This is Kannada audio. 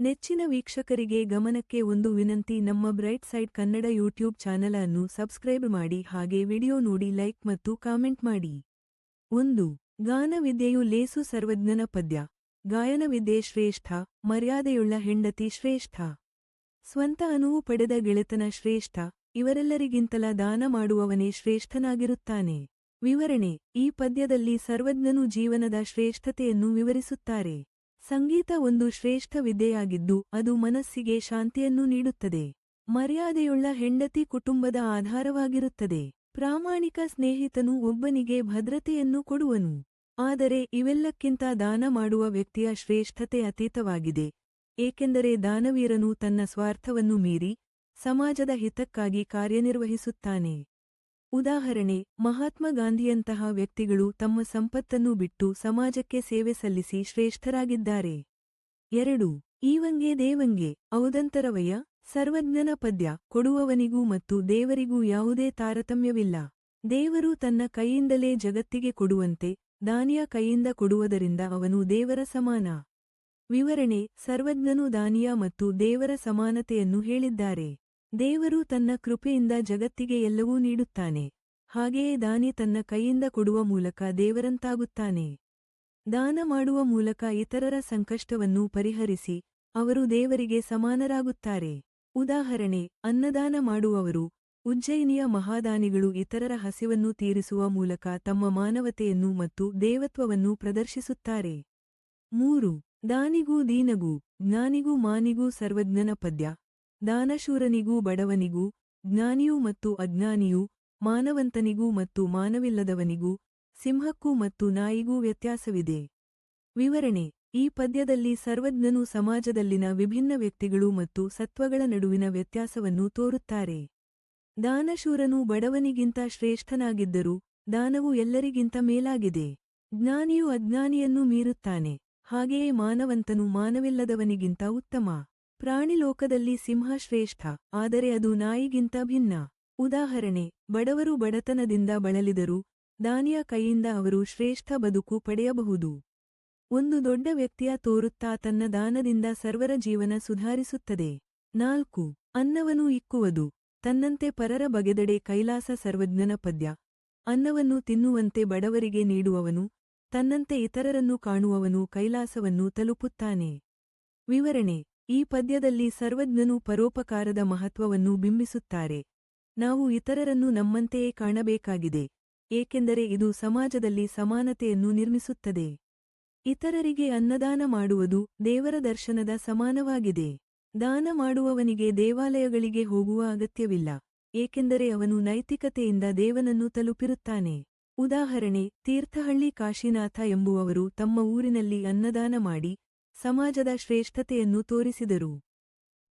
ನೆಚ್ಚಿನ ವೀಕ್ಷಕರಿಗೆ ಗಮನಕ್ಕೆ ಒಂದು ವಿನಂತಿ, ನಮ್ಮ bright side Kannada YouTube channel ಅನ್ನು ಸಬ್ಸ್ಕ್ರೈಬ್ ಮಾಡಿ, ಹಾಗೆ ವಿಡಿಯೋ ನೋಡಿ ಲೈಕ್ ಮತ್ತು ಕಾಮೆಂಟ್ ಮಾಡಿ. ಒಂದು, ಗಾನವಿದ್ಯೆಯು ಲೇಸು ಸರ್ವಜ್ಞನ ಪದ್ಯ. ಗಾಯನವಿದ್ಯೆ ಶ್ರೇಷ್ಠ, ಮರ್ಯಾದೆಯುಳ್ಳ ಹೆಂಡತಿ ಶ್ರೇಷ್ಠ. ಸ್ವಂತ ಅನುವು ಪಡೆದ ಗೆಳೆತನ ಶ್ರೇಷ್ಠ, ಇವರೆಲ್ಲರಿಗಿಂತಲ ದಾನ ಮಾಡುವವನೇ ಶ್ರೇಷ್ಠನಾಗಿರುತ್ತಾನೆ. ವಿವರಣೆ, ಈ ಪದ್ಯದಲ್ಲಿ ಸರ್ವಜ್ಞನು ಜೀವನದ ಶ್ರೇಷ್ಠತೆಯನ್ನು ವಿವರಿಸುತ್ತಾರೆ. ಸಂಗೀತ ಒಂದು ಶ್ರೇಷ್ಠ ವಿದ್ಯೆಯಾಗಿದ್ದು, ಅದು ಮನಸ್ಸಿಗೆ ಶಾಂತಿಯನ್ನು ನೀಡುತ್ತದೆ. ಮರ್ಯಾದೆಯುಳ್ಳ ಹೆಂಡತಿ ಕುಟುಂಬದ ಆಧಾರವಾಗಿರುತ್ತದೆ. ಪ್ರಾಮಾಣಿಕ ಸ್ನೇಹಿತನು ಒಬ್ಬನಿಗೆ ಭದ್ರತೆಯನ್ನು ಕೊಡುವನು. ಆದರೆ ಇವೆಲ್ಲಕ್ಕಿಂತ ದಾನ ಮಾಡುವ ವ್ಯಕ್ತಿಯ ಶ್ರೇಷ್ಠತೆ ಅತೀತವಾಗಿದೆ. ಏಕೆಂದರೆ ದಾನವೀರನು ತನ್ನ ಸ್ವಾರ್ಥವನ್ನು ಮೀರಿ, ಸಮಾಜದ ಹಿತಕ್ಕಾಗಿ ಕಾರ್ಯನಿರ್ವಹಿಸುತ್ತಾನೆ. ಉದಾಹರಣೆ, ಮಹಾತ್ಮ ಗಾಂಧಿಯಂತಹ ವ್ಯಕ್ತಿಗಳು ತಮ್ಮ ಸಂಪತ್ತನ್ನು ಬಿಟ್ಟು ಸಮಾಜಕ್ಕೆ ಸೇವೆ ಸಲ್ಲಿಸಿ ಶ್ರೇಷ್ಠರಾಗಿದ್ದಾರೆ. ಎರಡು, ಈವಂಗೆ ದೇವಂಗೆ, ಔದಂತರವಯ್ಯ, ಸರ್ವಜ್ಞನ ಪದ್ಯ, ಕೊಡುವವನಿಗೂ ಮತ್ತು ದೇವರಿಗೂ ಯಾವುದೇ ತಾರತಮ್ಯವಿಲ್ಲ. ದೇವರು ತನ್ನ ಕೈಯಿಂದಲೇ ಜಗತ್ತಿಗೆ ಕೊಡುವಂತೆ, ದಾನಿಯ ಕೈಯಿಂದ ಕೊಡುವುದರಿಂದ ಅವನು ದೇವರ ಸಮಾನ. ವಿವರಣೆ, ಸರ್ವಜ್ಞನು ದಾನಿಯ ಮತ್ತು ದೇವರ ಸಮಾನತೆಯನ್ನು ಹೇಳಿದ್ದಾರೆ. ದೇವರು ತನ್ನ ಕೃಪೆಯಿಂದ ಜಗತ್ತಿಗೆ ಎಲ್ಲವೂ ನೀಡುತ್ತಾನೆ. ಹಾಗೆಯೇ ದಾನಿ ತನ್ನ ಕೈಯಿಂದ ಕೊಡುವ ಮೂಲಕ ದೇವರಂತಾಗುತ್ತಾನೆ. ದಾನ ಮಾಡುವ ಮೂಲಕ ಇತರರ ಸಂಕಷ್ಟವನ್ನು ಪರಿಹರಿಸಿ ಅವರು ದೇವರಿಗೆ ಸಮಾನರಾಗುತ್ತಾರೆ. ಉದಾಹರಣೆ, ಅನ್ನದಾನ ಮಾಡುವವರು ಉಜ್ಜಯಿನಿಯ ಮಹಾದಾನಿಗಳು ಇತರರ ಹಸಿವನ್ನು ತೀರಿಸುವ ಮೂಲಕ ತಮ್ಮ ಮಾನವತೆಯನ್ನು ಮತ್ತು ದೇವತ್ವವನ್ನು ಪ್ರದರ್ಶಿಸುತ್ತಾರೆ. ಮೂರು, ದಾನಿಗೂ ದೀನಗೂ ಜ್ಞಾನಿಗೂ ಮಾನಿಗೂ ಸರ್ವಜ್ಞನ ಪದ್ಯ. ದಾನಶೂರನಿಗೂ ಬಡವನಿಗೂ, ಜ್ಞಾನಿಯೂ ಮತ್ತು ಅಜ್ಞಾನಿಯೂ, ಮಾನವಂತನಿಗೂ ಮತ್ತು ಮಾನವಿಲ್ಲದವನಿಗೂ, ಸಿಂಹಕ್ಕೂ ಮತ್ತು ನಾಯಿಗೂ ವ್ಯತ್ಯಾಸವಿದೆ. ವಿವರಣೆ. ಈ ಪದ್ಯದಲ್ಲಿ ಸರ್ವಜ್ಞನು ಸಮಾಜದಲ್ಲಿನ ವಿಭಿನ್ನ ವ್ಯಕ್ತಿಗಳು ಮತ್ತು ಸತ್ವಗಳ ನಡುವಿನ ವ್ಯತ್ಯಾಸವನ್ನು ತೋರುತ್ತಾರೆ. ದಾನಶೂರನು ಬಡವನಿಗಿಂತ ಶ್ರೇಷ್ಠನಾಗಿದ್ದರೂ ದಾನವು ಎಲ್ಲರಿಗಿಂತ ಮೇಲಾಗಿದೆ. ಜ್ಞಾನಿಯು ಅಜ್ಞಾನಿಯನ್ನು ಮೀರುತ್ತಾನೆ. ಹಾಗೆಯೇ ಮಾನವಂತನು ಮಾನವಿಲ್ಲದವನಿಗಿಂತ ಉತ್ತಮ. ಪ್ರಾಣಿಲೋಕದಲ್ಲಿ ಸಿಂಹ ಶ್ರೇಷ್ಠ ಆದರೆ ಅದು ನಾಯಿಗಿಂತ ಭಿನ್ನ. ಉದಾಹರಣೆ, ಬಡವರು ಬಡತನದಿಂದ ಬಳಲಿದರು, ದಾನಿಯ ಕೈಯಿಂದ ಅವರು ಶ್ರೇಷ್ಠ ಬದುಕು ಪಡೆಯಬಹುದು. ಒಂದು ದೊಡ್ಡ ವ್ಯಕ್ತಿಯ ತೋರುತ್ತಾ ತನ್ನ ದಾನದಿಂದ ಸರ್ವರ ಜೀವನ ಸುಧಾರಿಸುತ್ತದೆ. ನಾಲ್ಕು ಅನ್ನವನು ಇಕ್ಕುವುದು. ತನ್ನಂತೆ ಪರರ ಬಗೆದಡೆ ಕೈಲಾಸ ಸರ್ವಜ್ಞನ ಪದ್ಯ. ಅನ್ನವನ್ನು ತಿನ್ನುವಂತೆ ಬಡವರಿಗೆ ನೀಡುವವನು, ತನ್ನಂತೆ ಇತರರನ್ನು ಕಾಣುವವನು ಕೈಲಾಸವನ್ನು ತಲುಪುತ್ತಾನೆ. ವಿವರಣೆ ಈ ಪದ್ಯದಲ್ಲಿ ಸರ್ವಜ್ಞನು ಪರೋಪಕಾರದ ಮಹತ್ವವನ್ನು ಬಿಂಬಿಸುತ್ತಾರೆ. ನಾವು ಇತರರನ್ನು ನಮ್ಮಂತೆಯೇ ಕಾಣಬೇಕಾಗಿದೆ, ಏಕೆಂದರೆ ಇದು ಸಮಾಜದಲ್ಲಿ ಸಮಾನತೆಯನ್ನು ನಿರ್ಮಿಸುತ್ತದೆ. ಇತರರಿಗೆ ಅನ್ನದಾನ ಮಾಡುವುದು ದೇವರ ದರ್ಶನದ ಸಮಾನವಾಗಿದೆ. ದಾನ ಮಾಡುವವನಿಗೆ ದೇವಾಲಯಗಳಿಗೆ ಹೋಗುವ ಅಗತ್ಯವಿಲ್ಲ, ಏಕೆಂದರೆ ಅವನು ನೈತಿಕತೆಯಿಂದ ದೇವನನ್ನು ತಲುಪಿರುತ್ತಾನೆ. ಉದಾಹರಣೆ, ತೀರ್ಥಹಳ್ಳಿ ಕಾಶಿನಾಥ ಎಂಬುವವರು ತಮ್ಮ ಊರಿನಲ್ಲಿ ಅನ್ನದಾನ ಮಾಡಿ ಸಮಾಜದ ಶ್ರೇಷ್ಠತೆಯನ್ನು ತೋರಿಸಿದರು.